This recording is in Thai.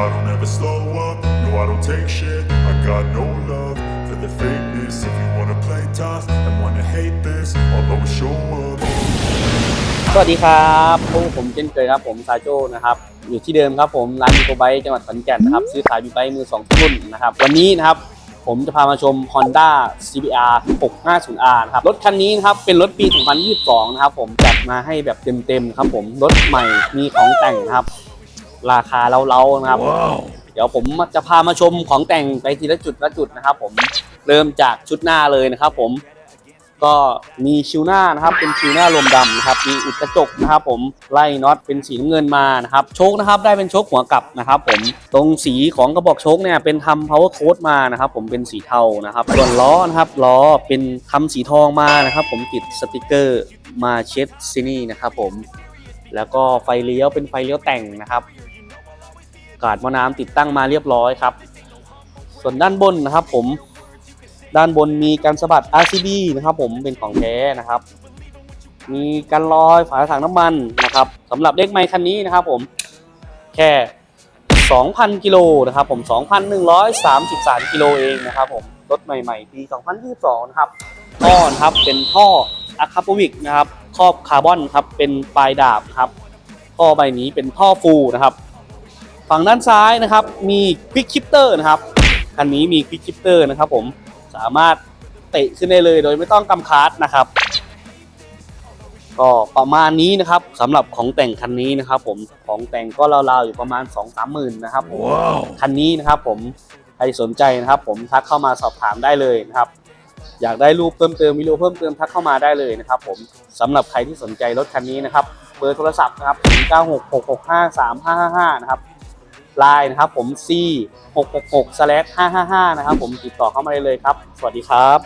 I don't ever slow up, no I don't take shit I got no love for the fakeness If you wanna play tough and wanna hate this I'll always show up สวัสดีครับพวกผมเช่นเคยครับผมซาโจนะครับ อยู่ที่เดิมครับผมร้านมิโกไบจังหวัดขอนแก่นนะครับ ซื้อขายบิ๊กไบมือสองรุ่นนะครับ วันนี้นะครับผมจะพามาชม Honda CBR 650R นะครับ รถคันนี้นะครับ เป็นรถปี 2022 นะครับผม จัดมาให้แบบเต็มๆครับผม รถใหม่มีของแต่งนะครับ ราคาเล้าๆนะครับ เดี๋ยวผมจะพามาชมของแต่งไปทีละจุดละจุดนะครับ ผมเริ่มจากชุดหน้าเลยนะครับ ผมก็มีชิวหน้านะครับ เป็นชิวหน้ารวมดำนะครับ มีอุดกระจกนะครับ ผมไล่น็อตเป็นสีน้ำเงินมานะครับโชคนะครับ ได้เป็นโชคหัวกลับนะครับ ผมตรงสีของกระบอกโชคเนี่ยเป็นทำ power coat มานะครับ ผมเป็นสีเทานะครับ ส่วนล้อนะครับล้อเป็นทำสีทองมานะครับ ผมติดสติกเกอร์มาเช็ดซินี่นะครับ ผมแล้วก็ไฟเลี้ยวเป็นไฟเลี้ยวแต่งนะครับ กาดมะน้ำติดตั้งมาเรียบร้อยครับ ส่วนด้านบนนะครับผมด้านบนมีการสะบัด RCB นะครับ ผมเป็นของแท้นะครับ มีการลอยฝาถังน้ำมันนะครับสำหรับเลขไมคันนี้นะครับ ผมแค่ 2,000 กิโลนะครับ ผม 2,133 กิโลเองนะครับ ผมรถใหม่ๆ ปี 2022 นะครับท่อนะครับเป็นท่ออะคาโปวิกนะครับครอบคาร์บอนครับเป็นปลายดาบครับท่อใบนี้เป็นท่อฟูนะครับ ฝั่งด้านซ้ายนะครับมีควิกชิปเตอร์นะครับคันนี้มีควิกชิปเตอร์นะครับผมสามารถเตะขึ้นได้เลยโดยไม่ต้องกำคาร์ดนะครับ ก็ประมาณนี้นะครับสำหรับของแต่งคันนี้นะครับ ผมของแต่งก็ราวๆอยู่ประมาณ 2 3หมื่นนะครับผมคันนี้นะครับผมใครสนใจนะครับ ผมทักเข้ามาสอบถามได้เลยนะครับอยากได้รูปเพิ่มเติมวิดีโอเพิ่มเติมทักเข้ามาได้เลยนะครับ ผมสำหรับใครที่สนใจรถคันนี้นะครับ เบอร์โทรศัพท์นะครับ 0966653555 นะครับ ไลน์นะครับผม c 6 6 6 555 นะครับผมติดต่อเข้ามาได้เลยครับ สวัสดีครับ